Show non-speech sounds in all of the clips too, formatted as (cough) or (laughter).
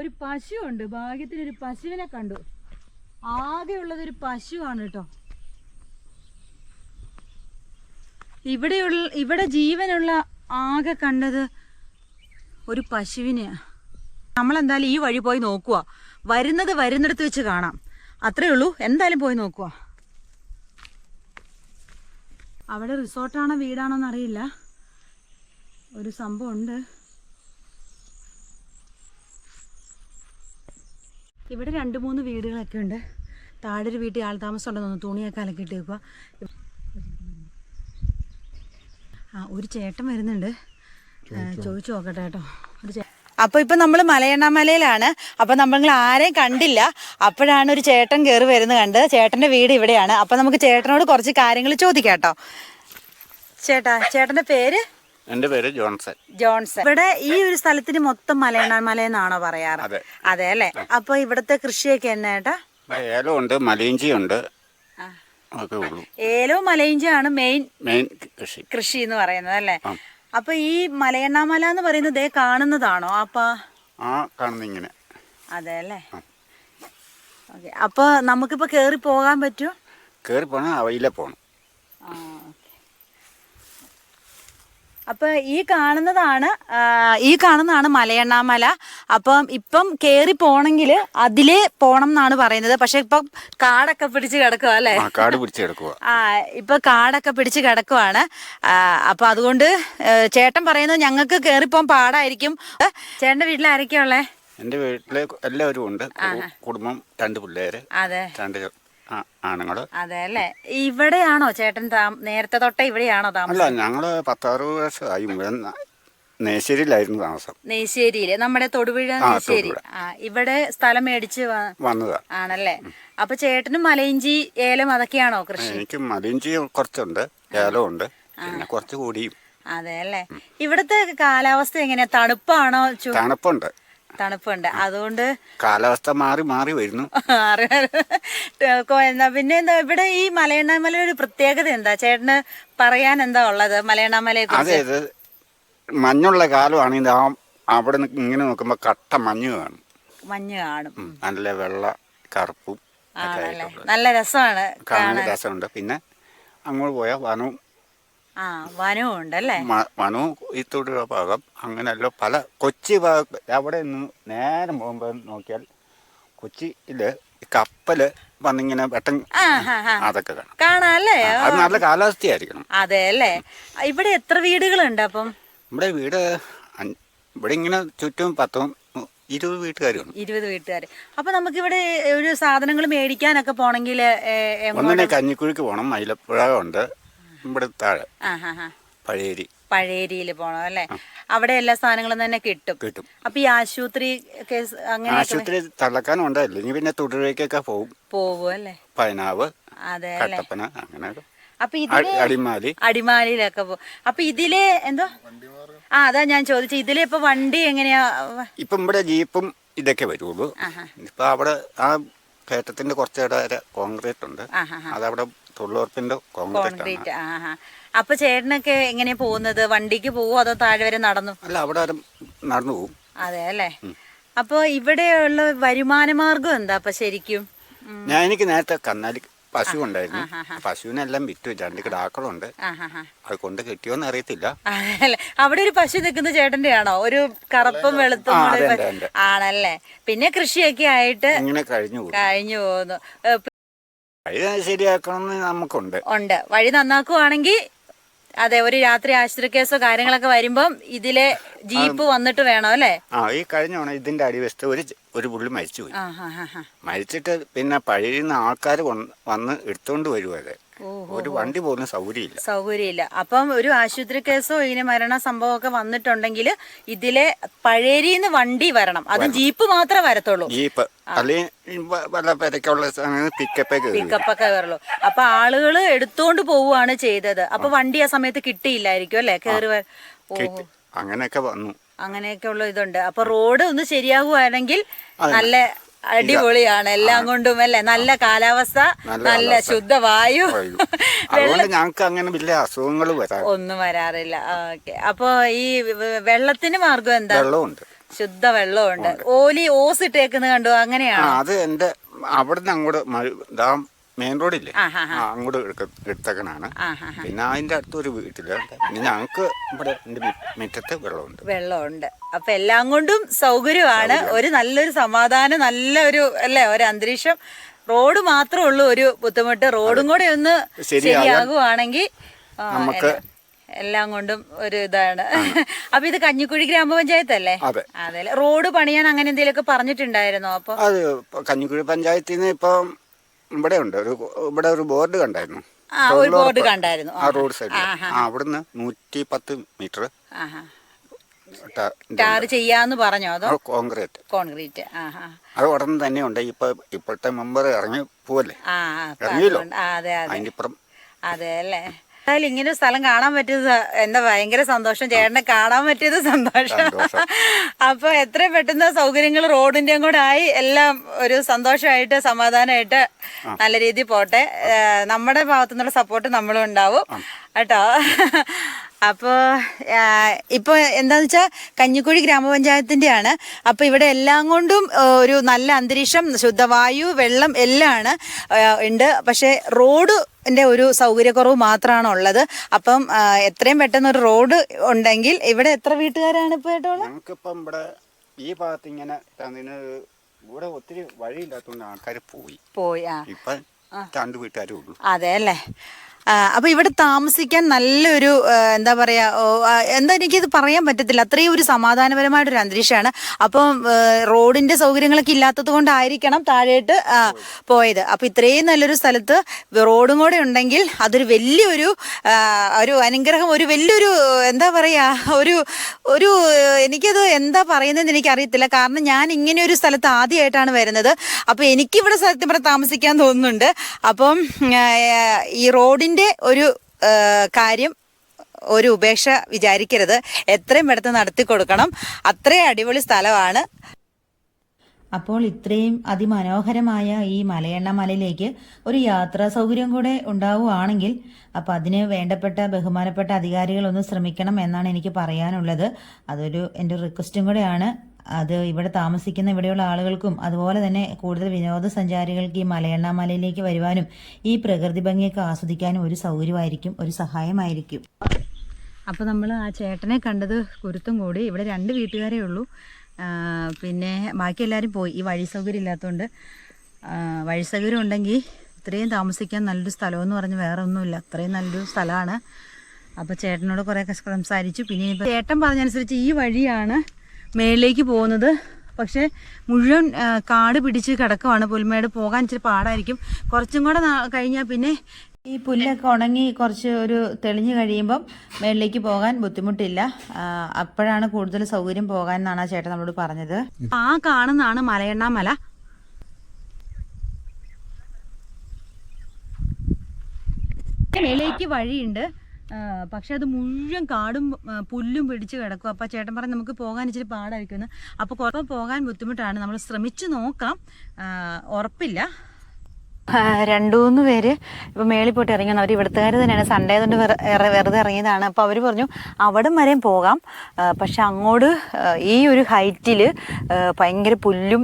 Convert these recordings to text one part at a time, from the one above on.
ഒരു പശു ഉണ്ട് ഭാഗ്യത്തിന് ഒരു പശുവിനെ കണ്ടു. ആകെ ഉള്ളത് ഒരു പശുവാണ് കേട്ടോ ഇവിടെയുള്ള ഇവിടെ ജീവനുള്ള ആകെ കണ്ടത് ഒരു പശുവിനെയാണ് നമ്മളെന്തായാലും ഈ വഴി പോയി നോക്കുക വരുന്നത് വരുന്നിടത്ത് വെച്ച് കാണാം. അത്രേ ഉള്ളൂ. എന്തായാലും പോയി നോക്കുക അവിടെ റിസോർട്ടാണോ വീടാണോ എന്നറിയില്ല ഒരു സംഭവം ഉണ്ട് ഇവിടെ രണ്ട് മൂന്ന് വീടുകളൊക്കെ ഉണ്ട്. താഴെ ഒരു വീട്ടിൽ ആൾ താമസം ഉണ്ടെന്ന് തോന്നുന്നു. തുണിയൊക്കെ അലക്കിയിട്ട് ആ ഒരു ചേട്ടൻ വരുന്നുണ്ട്. ചോദിച്ചു? നോക്കട്ടെ കേട്ടോ. ഒരു ചേ അപ്പൊ ഇപ്പൊ നമ്മൾ മലയണ്ണാമലയിലാണ്. അപ്പൊ നമ്മൾ ആരെയും കണ്ടില്ല. അപ്പോഴാണ് ഒരു ചേട്ടൻ കയറി വരുന്നത് കണ്ട് ചേട്ടന്റെ വീട് ഇവിടെയാണ്. അപ്പൊ നമുക്ക് ചേട്ടനോട് കുറച്ച് കാര്യങ്ങൾ ചോദിക്കാം കേട്ടോ. ചേട്ടാ ചേട്ടന്റെ പേര്? എന്റെ പേര് ജോൺസൺ. ജോൺസൺ. ഇവിടെ ഈ ഒരു സ്ഥലത്തിന് മൊത്തം മലയണ എന്നാണോ പറയാറ്? അതെ. അതെ അല്ലേ? അപ്പൊ ഇവിടത്തെ കൃഷിയൊക്കെ എന്നാ ചേട്ടാ ഉണ്ട് ഏലമുണ്ട് മലയിഞ്ചിയുണ്ട്. ഒക്കെ ഉള്ളൂ. ഏലവും മലയിഞ്ചിയാണ് മെയിൻ മെയിൻ കൃഷി. കൃഷി എന്ന് പറയുന്നത് അല്ലേ. അപ്പൊ ഈ മലയണ്ണാമല എന്ന് പറയുന്നത് ദേ കാണുന്നതാണോ? അപ്പൊ? ആ കാണുന്ന ഇങ്ങനെ അതെ അല്ലേ. ഓക്കെ. അപ്പൊ നമുക്കിപ്പോ കേറി പോകാൻ പറ്റുമോ കേറി പോണ അവയിലെ പോകണം ആ, ഓക്കേ. അപ്പൊ ഈ കാണുന്നതാണ് ഈ കാണുന്നതാണ് മലയണ്ണാമല. അപ്പം ഇപ്പം കേറി പോണെങ്കിൽ അതിലേ പോണം എന്നാണ് പറയുന്നത്. പക്ഷെ ഇപ്പം കാടൊക്കെ പിടിച്ച് കിടക്കുക അല്ലേ? കാട് പിടിച്ചെടുക്കുക ആ ഇപ്പൊ കാടൊക്കെ പിടിച്ച് കിടക്കുവാണ്. അപ്പൊ അതുകൊണ്ട് ചേട്ടൻ പറയുന്നത് ഞങ്ങൾക്ക് കേറിപ്പോൻ പാടായിരിക്കും. ചേട്ടന്റെ വീട്ടിൽ ആരൊക്കെയാ ഉള്ളേ? വീട്ടിലെ വീട്ടിൽ എല്ലാവരും ഉണ്ട്. കുടുംബം രണ്ട് പിള്ളേര് അതെ. രണ്ട് ആ- ആണുങ്ങൾ. അതെ അല്ലേ ഇവിടെയാണോ ചേട്ടൻ നേരത്തെ തൊട്ട ഇവിടെയാണോ താമസം? അല്ല ഞങ്ങൾ പത്താറ് വർഷമായി ഇവിടെ ന- നേശ്ശേരിയിലായിരുന്നു താമസം. നെയ്ശ്ശേരിയിൽ നമ്മുടെ തൊടുപുഴ നെയ്ശ്ശേരി ആ ഇവിടെ സ്ഥലം മേടിച്ച് വന്നതാ. ആണല്ലേ? അപ്പൊ ചേട്ടനും മലയിഞ്ചി ഏലം അതൊക്കെയാണോ കൃഷി? എനിക്ക് മലയിഞ്ചി കുറച്ചുണ്ട്. ഏലമുണ്ട് പിന്നെ കുറച്ച് കൂടിയും. അതെ അല്ലേ ഇവിടുത്തെ കാലാവസ്ഥ എങ്ങനെയാ? തണുപ്പാണോ തണുപ്പുണ്ട്. തണുപ്പുണ്ട്. അതുകൊണ്ട് കാലാവസ്ഥ മാറി മാറി വരുന്നു. (laughs) പിന്നെ എന്താ ഇവിടെ ഈ മലയണ്ണാമലയുടെ ഒരു പ്രത്യേകത എന്താ? ചേട്ടന് പറയാൻ എന്താ ഉള്ളത് മലയണ്ണാമലയെ അതെ ഇത് മഞ്ഞുള്ള കാലമാണ്. ആ അവിടെ ഇങ്ങനെ നോക്കുമ്പോ കട്ട മഞ്ഞ് കാണും. മഞ്ഞ് കാണും. നല്ല വെള്ള കറുപ്പും നല്ല രസമാണ് കാണാൻ രസമുണ്ട്. പിന്നെ അങ്ങോട്ട് പോയാൽ വനവും ആ വനവും ഉണ്ടല്ലേ മ- വനവും ഈ തൊടുപുഴ ഭാഗം അങ്ങനെയല്ലോ. പല കൊച്ചി ഭാഗം അവിടെ നിന്ന് നേരം പോകുമ്പോൾ നോക്കിയാൽ കൊച്ചിയിൽ കപ്പൽ വന്നിങ്ങനെ വെട്ടം അതൊക്കെ കാണാം. കാണാം അല്ലേ അത് നല്ല കാലാവസ്ഥയായിരിക്കണം. അതെ അല്ലേ? ഇവിടെ എത്ര വീടുകളുണ്ട് അപ്പം? ഇവിടെ വീട് ഇവിടെ ഇങ്ങനെ ചുറ്റും പത്തും ഇരുപത് വീട്ടുകാരുണ്ട്. ഇരുപത് വീട്ടുകാർ അപ്പൊ നമുക്കിവിടെ ഒരു സാധനങ്ങൾ മേടിക്കാനൊക്കെ പോണെങ്കിൽ ഒന്നിനെ കഞ്ഞിക്കുഴിക്ക് പോകണം മൈലപ്പുഴ ഉണ്ട്. ഇവിടെ താഴെ. പഴയേരി പഴയേരിയിൽ പോണം അല്ലേ? അവിടെ എല്ലാ സാധനങ്ങളും തന്നെ കിട്ടും. കിട്ടും. അപ്പൊ ഈ ആശുപത്രി കേസ് അങ്ങനെ ആശുപത്രി തള്ളക്കാനും ഉണ്ടായില്ല. ഇനി പിന്നെ തുടരേക്കൊക്കെ പോകും പോകും അല്ലേ? പൈനാവ് അതെ കട്ടപ്പന അങ്ങനെ അപ്പൊ ഇതിൽ അടിമാലി. അടിമാലിയിലൊക്കെ പോകും അപ്പൊ ഇതിൽ എന്തോ? ആ അതാ ഞാൻ ചോദിച്ചു. ഇതിൽ ഇപ്പൊ വണ്ടി എങ്ങനെയാ? ഇപ്പൊ ഇവിടെ ജീപ്പും ഇതൊക്കെ വരുള്ളൂ. ഇപ്പൊ അവിടെ ആ കയറ്റത്തിന്റെ കുറച്ചിട വരെ കോൺക്രീറ്റ് ഉണ്ട്. അതവിടെ തൊഴിലുറപ്പിന്റെ കോൺക്രീറ്റ് അപ്പൊ ചേട്ടനൊക്കെ എങ്ങനെയാ പോകുന്നത്? വണ്ടിക്ക് പോവോ അതോ താഴെ വരെ നടന്നു? അല്ല അവിടെ വരെ നടന്നു പോകും. അതെ അല്ലേ? അപ്പൊ ഇവിടെയുള്ള വരുമാന മാർഗം എന്താ അപ്പൊ ശരിക്കും? ഞാൻ എനിക്ക് നേരത്തെ കന്നാലി പശു ഉണ്ടായിരുന്നു പശുവിനെല്ലാം വിറ്റു. രണ്ട് കിടാക്കളുണ്ട്. അത് കൊണ്ട് കിട്ടിയോന്ന് അറിയത്തില്ല. അവിടെ ഒരു പശു നിൽക്കുന്ന ചേട്ടന്റെ ആണോ ഒരു കറുപ്പും വെളുത്തും. ആണല്ലേ. പിന്നെ കൃഷിയൊക്കെ ആയിട്ട് ഇങ്ങനെ കഴിഞ്ഞു കഴിഞ്ഞു പോകുന്നു. ശരിയാക്കണം വഴി ശരിയാക്കണമെന്ന് നമുക്കുണ്ട്. ഉണ്ട്. വഴി നന്നാക്കുവാണെങ്കിൽ അതെ ഒരു രാത്രി ആശുപത്രി കേസോ കാര്യങ്ങളൊക്കെ വരുമ്പം ഇതിലെ ജീപ്പ് വന്നിട്ട് വേണം അല്ലേ? ആ ഈ കഴിഞ്ഞ ഇതിന്റെ അടിവശത്ത് ഒരു ഒരു പുള്ളി മരിച്ചുപോയി. മരിച്ചിട്ട് പിന്നെ പഴയ ആൾക്കാർ വന്ന് എടുത്തോണ്ട് വരുവത് ഓ ഒരു വണ്ടി പോലും സൗകര്യമില്ല. സൗകര്യമില്ല. അപ്പം ഒരു ആശുപത്രി കേസോ ഇങ്ങനെ മരണ സംഭവമൊക്കെ വന്നിട്ടുണ്ടെങ്കിൽ ഇതിലെ പഴയരിന്ന് വണ്ടി വരണം. അത് ജീപ്പ് മാത്രമേ വരത്തുള്ളൂ. ജീപ്പ്. പിക്കപ്പൊക്കെ വരുള്ളൂ അപ്പൊ ആളുകൾ എടുത്തോണ്ട് പോവുകയാണ് ചെയ്തത്. അപ്പൊ വണ്ടി ആ സമയത്ത് കിട്ടിയില്ലായിരിക്കും അല്ലെ? കേറി അങ്ങനെയൊക്കെ വന്നു. അങ്ങനെയൊക്കെ ഉള്ള ഇതുണ്ട്. അപ്പൊ റോഡ് ഒന്ന് ശരിയാകുവാണെങ്കിൽ നല്ല അടിപൊളിയാണ്. എല്ലാം കൊണ്ടും അല്ലെ? നല്ല കാലാവസ്ഥ നല്ല ശുദ്ധവായു. (laughs) അതുകൊണ്ട് ഞങ്ങൾക്ക് അങ്ങനെ വലിയ അസുഖങ്ങൾ വരാ ഒന്നും വരാറില്ല. ഓക്കെ. അപ്പൊ ഈ വെള്ളത്തിന് മാർഗം എന്താ? വെള്ളമുണ്ട് ശുദ്ധ വെള്ളമുണ്ട് ഓലി ഓസ് ഇട്ടേക്കുന്നത് കണ്ടു? അങ്ങനെയാണ്? അത് എന്റെ അവിടുന്ന് അങ്ങോട്ട് മെയിൻ റോഡില്ലേ? അങ്ങോട്ട് എടുത്തക്കണാണ് പിന്നെ അതിന്റെ അടുത്തൊരു വീട്ടിൽ പിന്നെ ഞങ്ങൾക്ക് ഇവിടെ മുറ്റത്ത് വെള്ളമുണ്ട്. വെള്ളമുണ്ട്. അപ്പൊ എല്ലാം കൊണ്ടും സൗകര്യമാണ്. ഒരു നല്ലൊരു സമാധാനം നല്ല ഒരു അല്ലേ ഒരു അന്തരീക്ഷം. റോഡ് മാത്രമേ ഉള്ളൂ ഒരു ബുദ്ധിമുട്ട്. റോഡും കൂടെ ഒന്ന് ശരിയാകുവാണെങ്കിൽ നമുക്ക് എല്ലാം- എല്ലാം കൊണ്ടും ഒരു ഇതാണ്. അപ്പൊ ഇത് കഞ്ഞിക്കുഴി ഗ്രാമപഞ്ചായത്ത് അല്ലേ അതെ റോഡ് പണിയാൻ അങ്ങനെ എന്തെങ്കിലുമൊക്കെ പറഞ്ഞിട്ടുണ്ടായിരുന്നോ അപ്പൊ? അത് കഞ്ഞിക്കുഴി പഞ്ചായത്തിൽ നിന്ന് ഇപ്പം ഇവിടെ ഉണ്ട് ഒരു ഇവിടെ ഒരു ബോർഡ് കണ്ടായിരുന്നു. ആ ഒരു ബോർഡ് കണ്ടായിരുന്നു. ആ റോഡ് സൈഡിൽ ആ അവിടുന്ന് നൂറ്റി പത്ത് മീറ്റർ ടാർ ചെയ്യാന്ന് പറഞ്ഞോ? അതോ കോൺക്രീറ്റ്. കോൺക്രീറ്റ്. അത് ഉടനെ തന്നെ ഉണ്ട്. ഇപ്പൊ ഇപ്പോഴത്തെ മെമ്പർ ഇറങ്ങി പോവല്ലേ? ഇറങ്ങിയല്ലോ. അതിന്റെ അതെ അല്ലേ? എന്തായാലും ഇങ്ങനെ സ്ഥലം കാണാൻ പറ്റിയത് എന്താ ഭയങ്കര സന്തോഷം. ചേട്ടനെ കാണാൻ പറ്റിയത് സന്തോഷം. അപ്പൊ എത്രയും പെട്ടെന്ന് സൗകര്യങ്ങൾ റോഡിന്റെയും കൂടെ ആയി എല്ലാം ഒരു സന്തോഷമായിട്ട് സമാധാനമായിട്ട് നല്ല രീതിയിൽ പോട്ടെ. നമ്മുടെ ഭാഗത്തുനിന്നുള്ള സപ്പോർട്ട് നമ്മളും ഉണ്ടാവും. കേട്ടോ? അപ്പോൾ ഇപ്പോൾ എന്താണെന്ന് വെച്ചാൽ കഞ്ഞിക്കുഴി ഗ്രാമപഞ്ചായത്തിന്റെയാണ് അപ്പോൾ ഇവിടെ എല്ലാം കൊണ്ടും ഒരു നല്ല അന്തരീക്ഷം ശുദ്ധവായു വെള്ളം എല്ലാം ആണ് ഉണ്ട്. പക്ഷേ റോഡ് ന്റെ ഒരു സൗകര്യക്കുറവ് മാത്രമാണ് ഉള്ളത്. അപ്പം എത്രയും പെട്ടെന്ന് ഒരു റോഡ് ഉണ്ടെങ്കിൽ ഇവിടെ എത്ര വീട്ടുകാരാണ് ഇപ്പോൾ കേട്ടോ നമുക്കിപ്പം ഇവിടെ ഈ ഭാഗത്ത് ഇങ്ങനെ ഇവിടെ ഒത്തിരി വഴിയില്ലാത്തതുകൊണ്ട് ആൾക്കാർ പോയി. പോയി ആ. ഇപ്പം രണ്ട് വീട്ടുകാരേ ഉള്ളൂ. അതെ അല്ലേ? ആ, അപ്പൊ ഇവിടെ താമസിക്കാൻ നല്ലൊരു എന്താ പറയാ എന്താ എനിക്കിത് പറയാൻ പറ്റത്തില്ല. അത്രയും ഒരു സമാധാനപരമായിട്ടൊരു അന്തരീക്ഷമാണ്. അപ്പം റോഡിന്റെ സൗകര്യങ്ങളൊക്കെ ഇല്ലാത്തത് കൊണ്ടായിരിക്കണം താഴേട്ട് പോയത്. അപ്പൊ ഇത്രയും നല്ലൊരു സ്ഥലത്ത് റോഡും കൂടെ ഉണ്ടെങ്കിൽ അതൊരു വലിയൊരു ഒരു അനുഗ്രഹം ഒരു വലിയൊരു എന്താ പറയാ ഒരു ഒരു എനിക്കത് എന്താ പറയുന്നതെന്ന് എനിക്കറിയത്തില്ല. കാരണം ഞാൻ ഇങ്ങനെ ഒരു സ്ഥലത്ത് ആദ്യമായിട്ടാണ് വരുന്നത്. അപ്പോൾ എനിക്കിവിടെ സത്യം പറഞ്ഞാൽ താമസിക്കാൻ തോന്നുന്നുണ്ട്. അപ്പം ഈ റോഡിന്റെ ഒരു കാര്യം ഒരു ഉപേക്ഷ വിചാരിക്കരുത്. എത്രയും പെട്ടെന്ന് നടത്തി കൊടുക്കണം. അത്രയും അടിപൊളി സ്ഥലമാണ്. അപ്പോൾ ഇത്രയും അതിമനോഹരമായ ഈ മലയെണ്ണ മലയിലേക്ക് ഒരു യാത്രാ സൗകര്യം കൂടെ ഉണ്ടാവുകയാണെങ്കിൽ അപ്പോൾ അതിന് വേണ്ടപ്പെട്ട ബഹുമാനപ്പെട്ട അധികാരികളൊന്ന് ശ്രമിക്കണം എന്നാണ് എനിക്ക് പറയാനുള്ളത്. അതൊരു എന്റെ റിക്വസ്റ്റും കൂടെയാണ്. അത് ഇവിടെ താമസിക്കുന്ന ഇവിടെയുള്ള ആളുകൾക്കും അതുപോലെ തന്നെ കൂടുതൽ വിനോദസഞ്ചാരികൾക്ക് ഈ മലയണ്ണ മലയിലേക്ക് വരുവാനും ഈ പ്രകൃതി ഭംഗിയൊക്കെ ആസ്വദിക്കാനും ഒരു സൗകര്യമായിരിക്കും ഒരു സഹായമായിരിക്കും. അപ്പോൾ നമ്മൾ ആ ചേട്ടനെ കണ്ടത് കുരുത്തും കൂടി. ഇവിടെ രണ്ട് വീട്ടുകാരേ ഉള്ളൂ. പിന്നെ ബാക്കി എല്ലാവരും പോയി. ഈ വഴി സൗകര്യം ഇല്ലാത്തതുകൊണ്ട് വഴി സൗകര്യം ഉണ്ടെങ്കിൽ ഇത്രയും താമസിക്കാൻ നല്ലൊരു സ്ഥലമെന്ന് പറഞ്ഞ് വേറെ ഒന്നുമില്ല. അത്രയും നല്ലൊരു സ്ഥലമാണ്. അപ്പോൾ ചേട്ടനോട് കുറേയൊക്കെ സംസാരിച്ചു. പിന്നെ ചേട്ടൻ പറഞ്ഞനുസരിച്ച് ഈ വഴിയാണ് മേളിലേക്ക് പോകുന്നത്. പക്ഷേ മുഴുവൻ കാട് പിടിച്ച് കിടക്കുവാണ്. പുൽമേട് പോകാൻ ഇച്ചിരി പാടായിരിക്കും. കുറച്ചും കൂടെ കഴിഞ്ഞാൽ പിന്നെ ഈ പുല്ലൊക്കെ ഉണങ്ങി കുറച്ച് ഒരു തെളിഞ്ഞു കഴിയുമ്പം മേളിലേക്ക് പോകാൻ ബുദ്ധിമുട്ടില്ല. അപ്പോഴാണ് കൂടുതൽ സൗകര്യം പോകാൻ എന്നാണ് ആ ചേട്ടൻ നമ്മളോട് പറഞ്ഞത്. ആ കാണുന്നതാണ് മലയെണ്ണ മല മേലേക്ക് വഴിയുണ്ട്. പക്ഷെ അത് മുഴുവൻ കാടും പുല്ലും പിടിച്ച് കിടക്കും. അപ്പോൾ ചേട്ടൻ പറഞ്ഞ് നമുക്ക് പോകാൻ ഇച്ചിരി പാടായിരിക്കുമെന്ന്. അപ്പോൾ കുറവ് പോകാൻ ബുദ്ധിമുട്ടാണ്. നമ്മൾ ശ്രമിച്ചു നോക്കാം. ഉറപ്പില്ല. രണ്ടു മൂന്ന് പേര് ഇപ്പൊ മേളിൽ പോയിട്ട് ഇറങ്ങിയാണ് അവർ ഇവിടുത്തുകാർ തന്നെയാണ്. സൺഡേ കൊണ്ട് വെറുതെ ഇറങ്ങിയതാണ്. അപ്പോൾ അവർ പറഞ്ഞു അവിടം വരെയും പോകാം. പക്ഷെ അങ്ങോട്ട് ഈ ഒരു ഹൈറ്റിൽ ഭയങ്കര പുല്ലും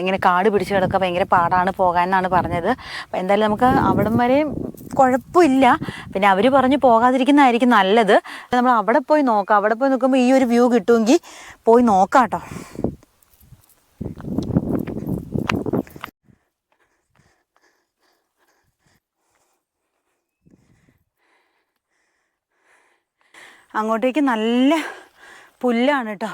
ഇങ്ങനെ കാട് പിടിച്ച് കിടക്കുക ഭയങ്കര പാടാണ് പോകാൻ എന്നാണ് പറഞ്ഞത്. അപ്പോൾ എന്തായാലും നമുക്ക് അവിടം വരെയും കുഴപ്പമില്ല. പിന്നെ അവർ പറഞ്ഞു പോകാതിരിക്കുന്നതായിരിക്കും നല്ലത്. നമ്മൾ അവിടെ പോയി നോക്കാം. അവിടെ പോയി നോക്കുമ്പോൾ ഈ ഒരു വ്യൂ കിട്ടുമെങ്കിൽ പോയി നോക്കാം കേട്ടോ അങ്ങോട്ടേക്ക് നല്ല പുല്ലാണ് കേട്ടോ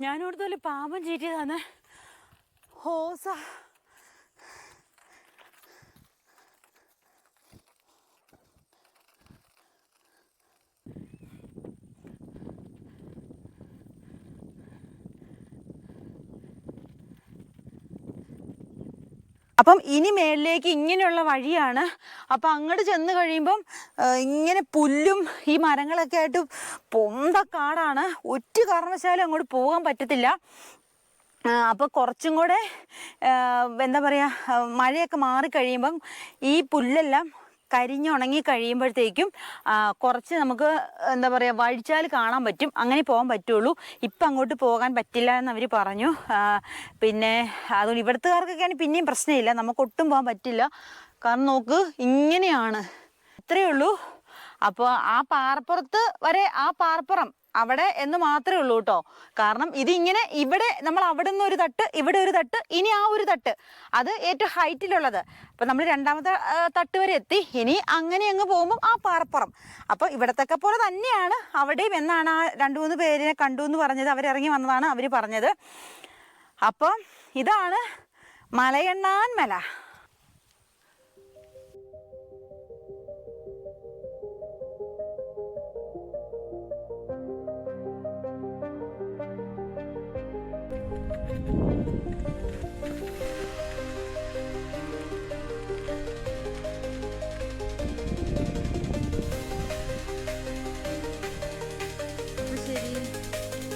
പാമ്പൻ പാപം ചീറ്റിയതാണ് ഹോസ അപ്പം ഇനി മേളിലേക്ക് ഇങ്ങനെയുള്ള വഴിയാണ്. അപ്പം അങ്ങോട്ട് ചെന്ന് കഴിയുമ്പം ഇങ്ങനെ പുല്ലും ഈ മരങ്ങളൊക്കെ ആയിട്ട് പൊന്ത കാടാണ് ഒറ്റ കാരണവശാലും അങ്ങോട്ട് പോകാൻ പറ്റത്തില്ല. അപ്പോൾ കുറച്ചും കൂടെ എന്താ പറയുക മഴയൊക്കെ മാറിക്കഴിയുമ്പം ഈ പുല്ലെല്ലാം കരിഞ്ഞുണങ്ങി കഴിയുമ്പോഴത്തേക്കും കുറച്ച് നമുക്ക് എന്താ പറയുക വഴിച്ചാൽ കാണാൻ പറ്റും. അങ്ങനെ പോകാൻ പറ്റുള്ളൂ. ഇപ്പം അങ്ങോട്ട് പോകാൻ പറ്റില്ല എന്ന് അവർ പറഞ്ഞു പിന്നെ അതുകൊണ്ട് ഇവിടുത്തുകാർക്കൊക്കെയാണ് പിന്നെയും പ്രശ്നമില്ല. നമുക്ക് ഒട്ടും പോകാൻ പറ്റില്ല. കാരണം നോക്ക് ഇങ്ങനെയാണ്. ഇത്രയേ ഉള്ളൂ. അപ്പോൾ ആ പാറപ്പുറത്ത് വരെ ആ പാറപ്പുറം അവിടെ എന്ന് മാത്രമേ ഉള്ളൂ കേട്ടോ. കാരണം ഇതിങ്ങനെ ഇവിടെ നമ്മൾ അവിടെ നിന്ന് ഒരു തട്ട് ഇവിടെ ഒരു തട്ട് ഇനി ആ ഒരു തട്ട്. അത് ഏറ്റവും ഹൈറ്റിലുള്ളത്. അപ്പം നമ്മൾ രണ്ടാമത്തെ തട്ട് വരെ എത്തി. ഇനി അങ്ങനെ അങ്ങ് പോകുമ്പം ആ പാറപ്പുറം. അപ്പോൾ ഇവിടത്തൊക്കെ പോലെ തന്നെയാണ് അവിടെയും എന്നാണ് ആ രണ്ട് മൂന്ന് പേരിനെ കണ്ടു എന്ന് പറഞ്ഞത്. അവരിറങ്ങി വന്നതാണ് അവർ പറഞ്ഞത്. അപ്പം ഇതാണ് മലയണ്ണാൻ മല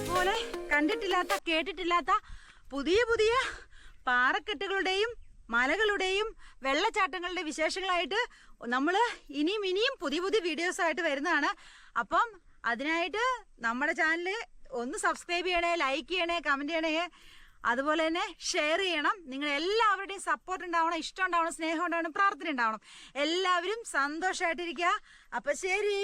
പോലെ കണ്ടിട്ടില്ലാത്ത കേട്ടിട്ടില്ലാത്ത പുതിയ പുതിയ പാറക്കെട്ടുകളുടെയും മലകളുടെയും വെള്ളച്ചാട്ടങ്ങളുടെ വിശേഷങ്ങളായിട്ട് നമ്മൾ ഇനിയും ഇനിയും പുതിയ പുതിയ വീഡിയോസ് ആയിട്ട് വരുന്നതാണ്. അപ്പം അതിനായിട്ട് നമ്മുടെ ചാനൽ ഒന്ന് സബ്സ്ക്രൈബ് ചെയ്യണേ ലൈക്ക് ചെയ്യണേ കമന്റ് ചെയ്യണേ. അതുപോലെ തന്നെ ഷെയർ ചെയ്യണം. നിങ്ങൾ എല്ലാവരുടെയും സപ്പോർട്ട് ഉണ്ടാവണം ഇഷ്ടം ഉണ്ടാവണം സ്നേഹം ഉണ്ടാവണം പ്രാർത്ഥന ഉണ്ടാവണം. എല്ലാവരും സന്തോഷമായിട്ടിരിക്കുക അപ്പം ശരി.